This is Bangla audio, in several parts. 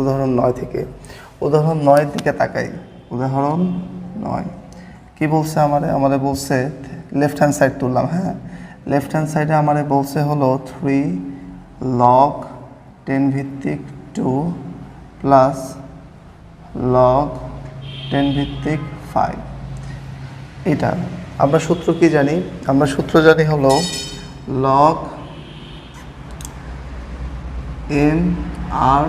উদাহরণ নয় থেকে। উদাহরণ নয়ের দিকে তাকাই। উদাহরণ নয়। কি বলছে আমারে? আমারে বলছে লেফট হ্যান্ড সাইড তুললাম হ্যাঁ? লেফট হ্যান্ড সাইডে আমারে বলছে হলো থ্রি লগ টেন ভিত্তিক টু প্লাস লগ টেন ভিত্তিক ফাইভ এটা, আমরা সূত্র কি জানি? আমরা সূত্র জানি হলো লগ এন আর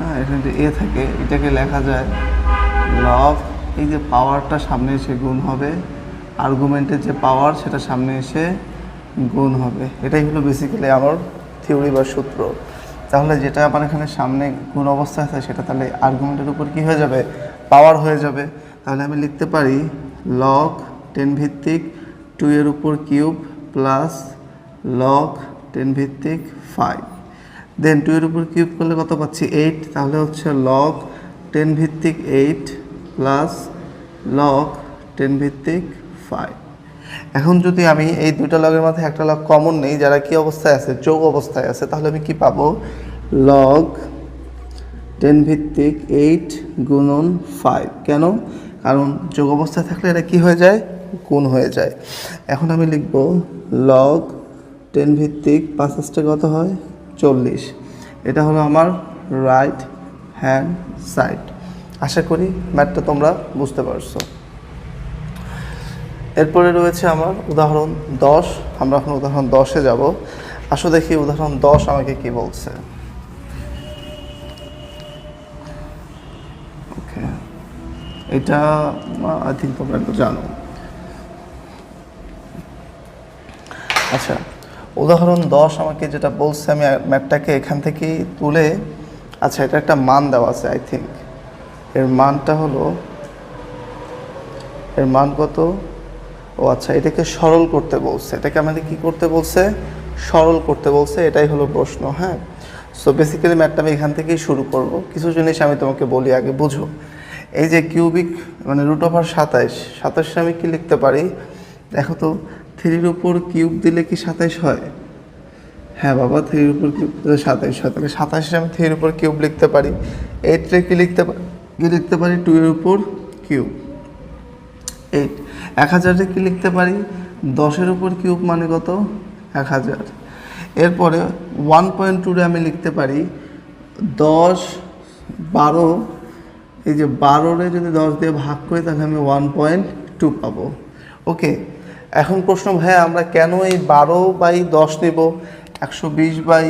হ্যাঁ এখানে এ থাকে, এটাকে লেখা যায় লগ এই যে পাওয়ারটা সামনে এসে গুণ হবে আর্গুমেন্টের যে পাওয়ার সেটা সামনে এসে গুণ হবে। এটাই হলো বেসিক্যালি আমার থিওরি বা সূত্র। তাহলে যেটা আমার এখানে সামনে গুণ অবস্থা আছে, সেটা তাহলে আর্গুমেন্টের উপর কি হয়ে যাবে? পাওয়ার হয়ে যাবে। তাহলে আমি লিখতে পারি লক টেন ভিত্তিক টু এর উপর কিউব প্লাস লক টেন ভিত্তিক ফাইভ দেন টু এর উপর কিউব করলে কত পাচ্ছি? এইট তাহলে হচ্ছে লগ টেন ভিত্তিক এইট প্লাস লগ টেন ভিত্তিক ফাইভ এখন যদি আমি এই দুইটা লগের মধ্যে একটা লগ কমন নেই, যারা কি অবস্থায় আছে? যোগ অবস্থায় আছে, তাহলে আমি কি পাবো? লগ টেন ভিত্তিক এইট গুণন ফাইভ কেন? কারণ যোগ অবস্থায় থাকলে এটা কি হয়ে যায়? গুণ হয়ে যায়। এখন আমি লিখব লগ টেন ভিত্তিক পাঁচ কত হয়? চল্লিশ। এটা হলো আমার রাইট হ্যান্ড সাইড আশা করি ম্যাথটা তোমরা বুঝতে পারছ। এরপরে রয়েছে আমার উদাহরণ দশ। আমরা এখন উদাহরণ দশে যাব। আসো দেখি উদাহরণ দশ আমাকে কি বলছে। ওকে এটা আই থিঙ্ক তোমরা একটু জানো। আচ্ছা উদাহরণ দশ আমাকে যেটা বলছে আমি ম্যাপটাকে এখান থেকে তুলে আচ্ছা এটা একটা মান দেওয়া আছে আই থিঙ্ক এর মানটা হলো, এর মান কত? ও আচ্ছা এটাকে সরল করতে বলছে। এটাকে আমাদের কি করতে বলছে? সরল করতে বলছে, এটাই হলো প্রশ্ন হ্যাঁ? সো বেসিক্যালি ম্যাথটা আমি এখান থেকেই শুরু করব। কিছু জিনিস আমি তোমাকে বলি আগে, বুঝো? এই যে কিউবিক মানে রুট ওভার সাতাইশ সাতাশে আমি কি লিখতে পারি? দেখো তো থ্রির উপর কিউব দিলে কি সাতাইশ হয়? হ্যাঁ বাবা, থ্রির উপর কিউব দিলে সাতাইশ হয়। তাহলে সাতাশে আমি থ্রির উপর কিউব লিখতে পারি। এইটে কি লিখতে পারি কি লিখতে পারি? টু এর উপর কিউব। এইট এক হাজারে কি লিখতে পারি? দশের উপর কিউব মানে কত? এক হাজার। এরপরে ওয়ান পয়েন্ট টুরে আমি লিখতে পারি, দশ বারো। এই যে বারোরে যদি দশ দিয়ে ভাগ করি, তাহলে আমি ওয়ান পয়েন্ট টু পাবো। ওকে এখন প্রশ্ন, ভাইয়া, আমরা কেন এই বারো বাই দশ নেব? একশো বিশ বাই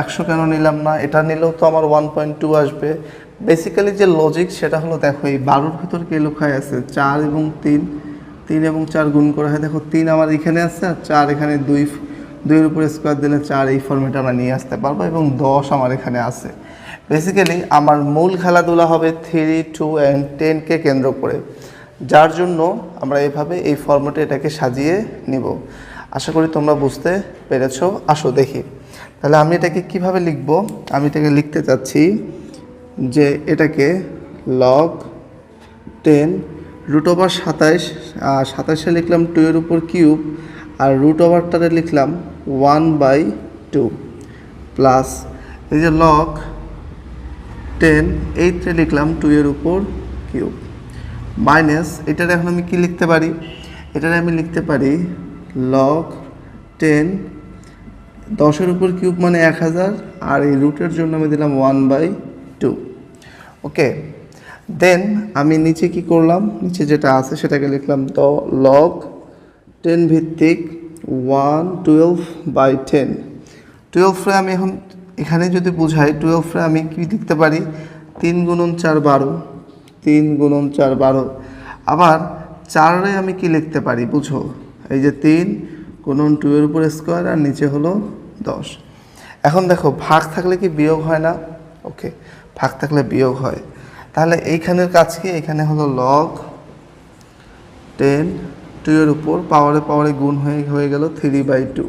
একশো কেন নিলাম না? এটা নিলেও তো আমার ওয়ান পয়েন্ট টু আসবে। বেসিক্যালি যে লজিক সেটা হলো, দেখো, এই বারোর ভিতর কে লেখায় আছে? চার এবং তিন তিন এবং চার গুণ করা হয়। দেখো, তিন আমার এখানে আছে আর চার এখানে দুই, দুইয়ের উপরে স্কোয়ার দিলে চার, এই ফর্মেটে আমরা নিয়ে আসতে পারব এবং দশ আমার এখানে আছে। বেসিক্যালি আমার মূল খেলাধুলা হবে থ্রি টু অ্যান্ড টেনকে কেন্দ্র করে। যার জন্য আমরা এভাবে এই ফর্মেটে এটাকে সাজিয়ে নিব। আশা করি তোমরা বুঝতে পেরেছ। আসো দেখি। তাহলে আমি এটাকে কীভাবে লিখব? আমি এটাকে লিখতে চাচ্ছি যে এটাকে লগ টেন রুট ওভার সাতাইশ সাতাশে লিখলাম টু এর উপর কিউব আর রুট ওভারটাতে লিখলাম ওয়ান বাই টু প্লাস এই যে লগ টেন এইটে লিখলাম টু এর উপর কিউব মাইনাস এটার এখন আমি কি লিখতে পারি? এটারে আমি লিখতে পারি লগ টেন দশের উপর কিউব মানে এক হাজার, আর এই রুটের জন্য আমি দিলাম one by two okay then আমি নিচে কি করলাম? নিচে যেটা আছে সেটাকে লিখলাম দ লগ টেন ভিত্তিক ওয়ান টুয়েলভ বাই টেন টুয়েলভে আমি এখন এখানে যদি বুঝাই টুয়েলভে আমি কি লিখতে পারি? তিন গুণন চার বারো। তিন গুণন চার, বারো। আবার চারে আমি কি লিখতে পারি, বুঝো? এই যে তিন গুণন টু এর উপর স্কোয়ার আর নিচে হলো দশ। এখন দেখো, ভাগ থাকলে কি বিয়োগ হয় না? ওকে, ভাগ থাকলে বিয়োগ হয়। তাহলে এইখানের কাজ কি? এখানে হলো লগ টেন টু এর উপর পাওয়ারে পাওয়ারে গুণ হয়ে হয়ে গেল থ্রি বাই টু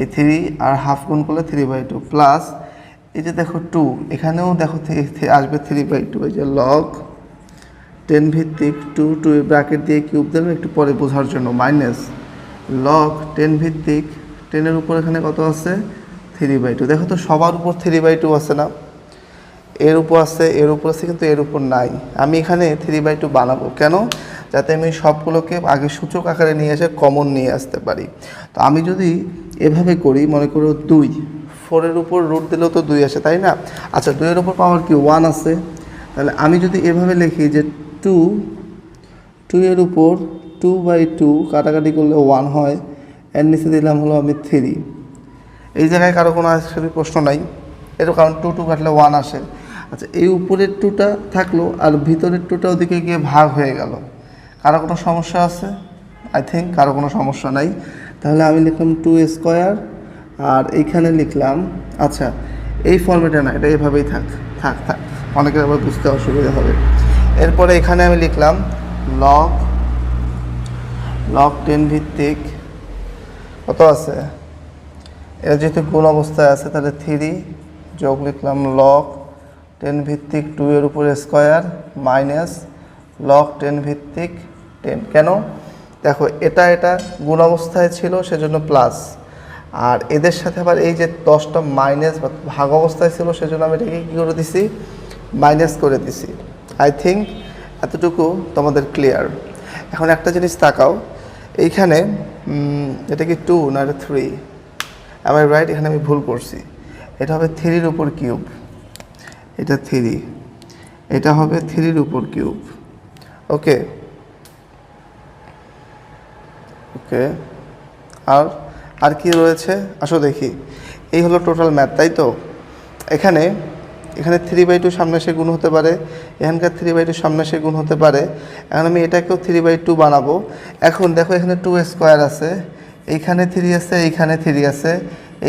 এই থ্রি আর হাফ গুণ করলে থ্রি বাই টু প্লাস এই যে দেখো টু এখানেও দেখো আসবে থ্রি বাই টু এই যে লগ টেন ভিত্তিক টু টু ব্র্যাকেট দিয়ে কিউব দেবে, একটু পরে বোঝার জন্য। মাইনাস লগ টেন ভিত্তিক টেনের উপর এখানে কত আছে? Three by two. দেখো তো, সবার উপর থ্রি বাই টু আছে না? এর উপর আছে, এর উপর আছে, কিন্তু এর উপর নাই। আমি এখানে থ্রি বাই টু বানাবো। কেন? যাতে আমি সবগুলোকে আগে সূচক আকারে নিয়ে এসে কমন নিয়ে আসতে পারি। তো আমি যদি এভাবে করি, মনে করো দুই, ফোরের উপর রুট দিলেও তো দুই আসে, তাই না? আচ্ছা দুইয়ের উপর পাওয়ার কি? ওয়ান আছে। তাহলে আমি যদি এভাবে লিখি যে টু টু এর উপর টু বাই টু কাটাকাটি করলে ওয়ান হয়। এর নিচে দিলাম হলো আমি থ্রি এই জায়গায় কারও কোনো আসলে প্রশ্ন নাই। এর কারণ টু টু কাটলে ওয়ান আসে। আচ্ছা এই উপরের টুটা থাকল আর ভিতরের টুটা ওদিকে গিয়ে ভাগ হয়ে গেল। কারও কোনো সমস্যা আছে? আই থিঙ্ক কারও কোনো সমস্যা নাই। তাহলে আমি লিখলাম টু স্কোয়ার আর এইখানে লিখলাম আচ্ছা এই ফর্মেটে না, এটা এভাবেই থাক থাক থাক। অনেকের আবার বুঝতে অসুবিধা হবে। এরপরে এখানে আমি লিখলাম লক লক টেন ভিত্তিক কত আছে? এটা যেহেতু গুণ অবস্থায় আছে, তাহলে থ্রি যোগ লিখলাম লক টেন ভিত্তিক টু এর উপরে স্কোয়ার মাইনাস লগ টেন ভিত্তিক টেন কেন? দেখো, এটা এটা গুণ অবস্থায় ছিল, সেজন্য প্লাস আর এদের সাথে আবার এই যে দশটা মাইনাস বা ভাগ অবস্থায় ছিল, সেজন্য আমি এটাকে কী করে দিছি? মাইনাস করে দিছি। আই থিঙ্ক এতটুকু তোমাদের ক্লিয়ার এখন একটা জিনিস তাকাও, এইখানে এটা কি টু না এটা থ্রি আমার রাইট এখানে আমি ভুল করছি। এটা হবে থ্রির উপর কিউব এটা থ্রি এটা হবে থ্রির উপর কিউব ওকে ওকে আর আর কি রয়েছে? আসো দেখি। এই হলো টোটাল ম্যাথ তাই তো? এখানে এখানে থ্রি বাই টু সামনে সে গুণ হতে পারে। এখানকার থ্রি বাই টু সামনে সে গুণ হতে পারে। এখন আমি এটাকেও থ্রি বাই টু বানাবো। এখন দেখো এখানে টু স্কোয়ার আছে। এইখানে থ্রি আছে, এইখানে থ্রি আছে।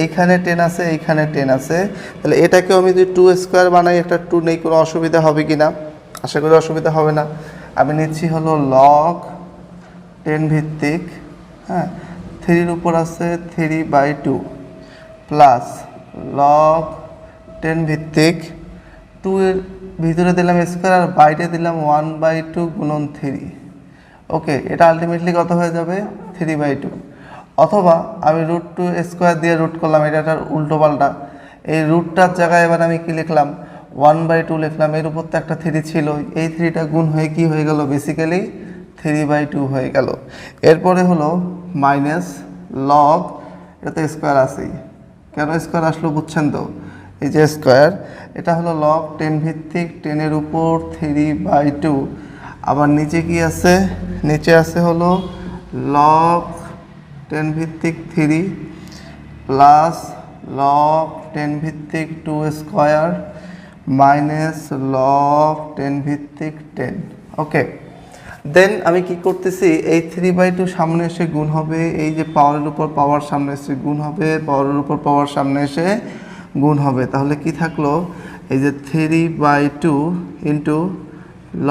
এইখানে টেন আছে, এইখানে টেন আছে। তাহলে এটাকেও আমি যদি টু স্কোয়ার বানাই, একটা টু নেই, কোনো অসুবিধা হবে কি না আশা করি অসুবিধা হবে না। আমি নিচ্ছি হলো লগ টেন ভিত্তিক হ্যাঁ? থ্রির উপর আছে three by two plus log ten ভিত্তিক। টু এর ভিতরে দিলাম স্কোয়ার আর বাইরে দিলাম ওয়ান বাই টু গুণন থ্রি ওকে এটা আলটিমেটলি কত হয়ে যাবে? থ্রি বাই টু অথবা আমি রুট টু স্কোয়ার দিয়ে রুট করলাম, এটা একটা উল্টো পাল্টা। এই রুটটার জায়গায় এবার আমি কি লিখলাম? ওয়ান বাই টু লিখলাম। এর উপর তো একটা থ্রি ছিল এই থ্রিটা গুণ হয়ে কি হয়ে গেল? বেসিক্যালি থ্রি বাই টু হয়ে গেল। এরপরে হলো মাইনাস লগ এটা তো স্কোয়ার আছেই। কেন স্কোয়ার আসলো বুঝছেন তো? এই যে স্কোয়ার, এটা হলো লগ টেন ভিত্তিক টেনের উপর থ্রি বাই টু আবার নিচে কি আছে? নিচে আছে হলো লগ টেন ভিত্তিক থ্রি প্লাস লগ টেন ভিত্তিক two square minus log ten ভিত্তিক টেন ওকে দেন আমি কি করতেছি, এই থ্রি বাই টু সামনে এসে গুণ হবে, এই যে পাওয়ারের উপর পাওয়ার সামনে এসে গুণ হবে পাওয়ারের উপর পাওয়ার সামনে এসে গুণ হবে। তাহলে কি থাকল? এই যে three by two into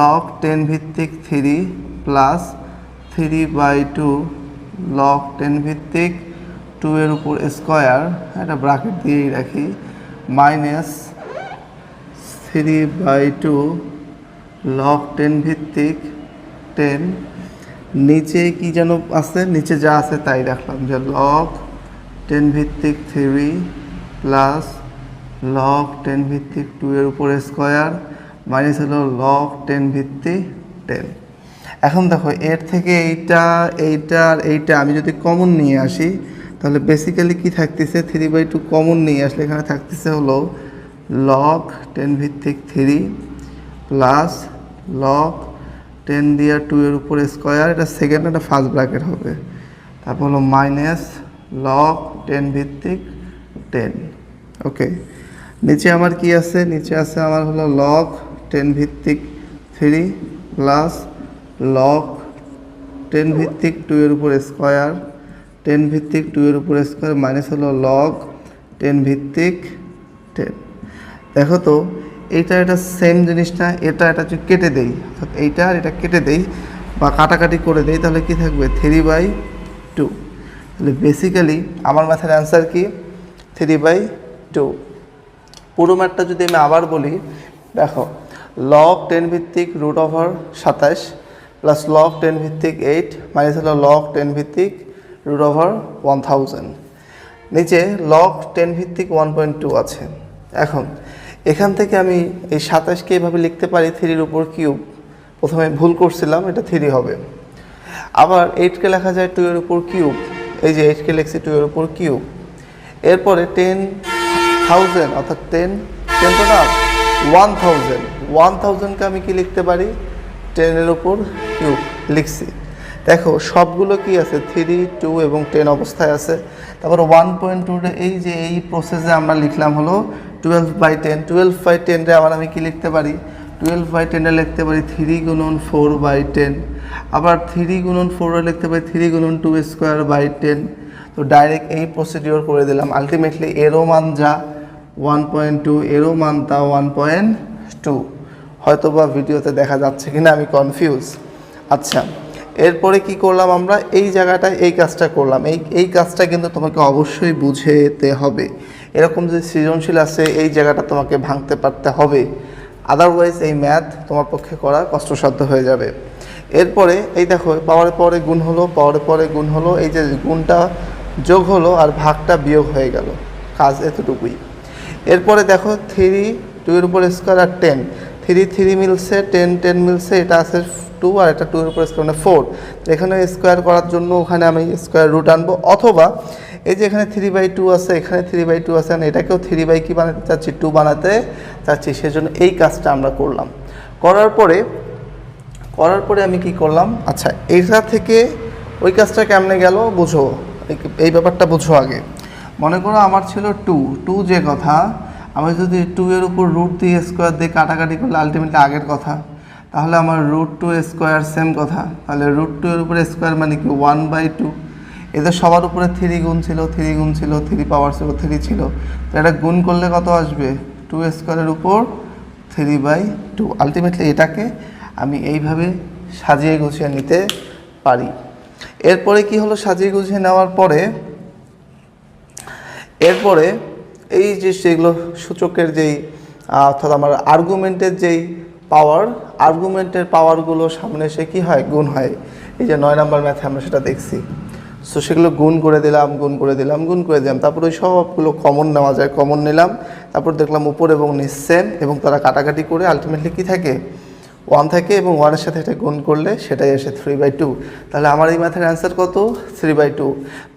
log ten ভিত্তিক three plus three by two log ten ভিত্তিক টু এর উপর স্কোয়ার একটা ব্রাকেট দিয়েই রাখি minus three by two log ten ভিত্তিক টেন নিচে কি যেন আছে? নিচে যা আছে তাই রাখলাম যে লগ টেন ভিত্তিক থ্রি প্লাস লগ টেন ভিত্তিক টু এর উপর স্কোয়ার মাইনাস হলো লগ টেন ভিত্তিক টেন এখন দেখো, এর থেকে এইটা এইটা আর এইটা আমি যদি কমন নিয়ে আসি, তাহলে বেসিক্যালি কি থাকতেছে? থ্রি বাই টু কমন নিয়ে আসলে এখানে থাকতেছে হলো লগ টেন ভিত্তিক থ্রি প্লাস লগ টেন দিয়ে টু এর উপর স্কোয়ার এটা সেকেন্ড একটা ফার্স্ট ব্র্যাকেট হবে। তারপর হলো মাইনাস লগ টেন ভিত্তিক টেন ওকে। নিচে আমার কি আছে? নিচে আছে আমার হলো লগ টেন ভিত্তিক থ্রি প্লাস লগ টেন ভিত্তিক টু এর উপর স্কোয়ার টেন ভিত্তিক টু এর উপর স্কোয়ার মাইনাস হলো লগ টেন ভিত্তিক টেন দেখো তো, এইটা এটা সেম জিনিসটা এটা এটা যদি কেটে দেই, অর্থাৎ এইটা আর এটা কেটে দেই বা কাটাকাটি করে দেই, তাহলে কি থাকবে? থ্রি বাই টু তাহলে বেসিক্যালি আমার ম্যাথের অ্যান্সার কি? থ্রি বাই টু পুরো ম্যাটটা যদি আমি আবার বলি, দেখো লগ টেন ভিত্তিক রুট ওভার সাতাশ প্লাস লক টেন ভিত্তিক এইট মাইনাস হলো লগ টেন ভিত্তিক রুট ওভার ওয়ান থাউজেন্ড নিচে লক টেন ভিত্তিক ওয়ান পয়েন্ট টু আছে। এখন, এখান থেকে আমি এই সাতাশকে এভাবে লিখতে পারি থ্রির উপর কিউব প্রথমে ভুল করছিলাম, এটা থ্রি হবে। আবার এইটকে লেখা যায় টু এর উপর কিউব এই যে এইটকে লিখছি টু এর উপর কিউব এরপরে টেন থাউজেন্ড অর্থাৎ টেন টেন তো না ওয়ান থাউজেন্ড ওয়ান থাউজেন্ডকে আমি কি লিখতে পারি? টেনের উপর কিউব লিখছি। দেখো, সবগুলো কি আছে? থ্রি টু এবং টেন অবস্থায় আছে। তারপর ওয়ান পয়েন্ট টুটা এই যে এই প্রসেসে আমরা লিখলাম হলো twelve by ten twelve by টেনরে আবার আমি কি লিখতে পারি? টুয়েলভ বাই টেনে লিখতে পারি থ্রি গুণন ফোর বাই টেন আবার থ্রি গুণন ফোরে লিখতে পারি থ্রি গুণন টু স্কোয়ার বাই টেন তো ডাইরেক্ট এই প্রসিডিওর করে দিলাম। আলটিমেটলি এরও মান যা। ওয়ান পয়েন্ট টু এরও মান তা ওয়ান পয়েন্ট টু হয়তো বা ভিডিওতে দেখা যাচ্ছে কিনা আমি কনফিউজ আচ্ছা এরপরে কি করলাম আমরা? এই জায়গাটায় এই কাজটা করলাম। এই এই কাজটা কিন্তু তোমাকে অবশ্যই বুঝেতে হবে। এরকম যে সৃজনশীল আছে, এই জায়গাটা তোমাকে ভাঙতে পারতে হবে। আদারওয়াইজ এই ম্যাথ তোমার পক্ষে করা কষ্টসাধ্য হয়ে যাবে। এরপরে এই দেখো পাওয়ারে পরে গুণ হলো পাওয়ারে পরে গুণ হলো, এই যে গুণটা যোগ হলো আর ভাগটা বিয়োগ হয়ে গেল। কাজ এতটুকুই। এরপরে দেখো থ্রি টু এর উপর স্কোয়ার আর টেন থ্রি থ্রি মিলছে টেন টেন মিলছে, এটা আছে টু আর এটা টু এর উপর স্কোয়ার মানে ফোর এখানে স্কোয়ার করার জন্য ওখানে আমি স্কোয়ার রুট আনব। অথবা এই যে এখানে থ্রি বাই টু আছে, এখানে থ্রি বাই টু আছে এটাকেও থ্রি বাই কি বানাতে চাচ্ছি? টু বানাতে চাচ্ছি, সেজন্য এই কাজটা আমরা করলাম। করার পরে করার পরে আমি কি করলাম? আচ্ছা এটা থেকে ওই কাজটা কেমনে গেল? বুঝো। এই ব্যাপারটা বুঝো আগে। মনে করো আমার ছিল টু টু যে কথা, আমি যদি টু এর উপর রুট দিয়ে স্কোয়ার দিয়ে কাটাকাটি করলে আলটিমেটলি আগের কথা, তাহলে আমার রুট টু স্কোয়ার সেম কথা, তাহলে রুট টু এর উপরে স্কোয়ার মানে কি? ওয়ান বাই টু এদের সবার উপরে থ্রি গুণ ছিল থ্রি গুণ ছিল থ্রি পাওয়ার ছিল থ্রি ছিল। তো এটা গুণ করলে কত আসবে? টু স্কোয়ারের উপর থ্রি বাই টু আলটিমেটলি এটাকে আমি এইভাবে সাজিয়ে গুছিয়ে নিতে পারি। এরপরে কি হলো সাজিয়ে গুছিয়ে নেওয়ার পরে এরপরে এই যে সেগুলো সূচকের যেই অর্থাৎ আমার আর্গুমেন্টের যেই পাওয়ার আর্গুমেন্টের পাওয়ারগুলো সামনে এসে কী হয়? গুণ হয়। এই যে নয় নাম্বার ম্যাথে আমরা সেটা দেখছি। সো সেগুলো গুণ করে দিলাম, গুণ করে দিলাম, গুণ করে দিলাম। তারপর ওই সবগুলো কমন নেওয়া যায় কমন নিলাম। তারপর দেখলাম উপর এবং নিচ এবং তারা কাটাকাটি করে আলটিমেটলি কী থাকে? ওয়ান থাকে এবং ওয়ানের সাথে এটা গুণ করলে সেটাই আসে থ্রি বাই টু তাহলে আমার এই ম্যাথের অ্যান্সার কত? থ্রি বাই টু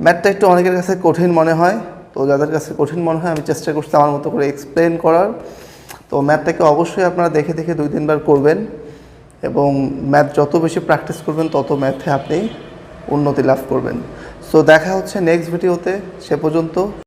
ম্যাথটা একটু অনেকের কাছে কঠিন মনে হয়। তো যাদের কাছে কঠিন মনে হয়, আমি চেষ্টা করছি আমার মতো করে এক্সপ্লেন করার। তো ম্যাথটাকে অবশ্যই আপনারা দেখে দেখে দুই তিনবার করবেন এবং ম্যাথ যত বেশি প্র্যাকটিস করবেন, তত ম্যাথে আপনি উন্নতি লাভ করবেন। সো দেখা হচ্ছে নেক্সট ভিডিওতে সে পর্যন্ত।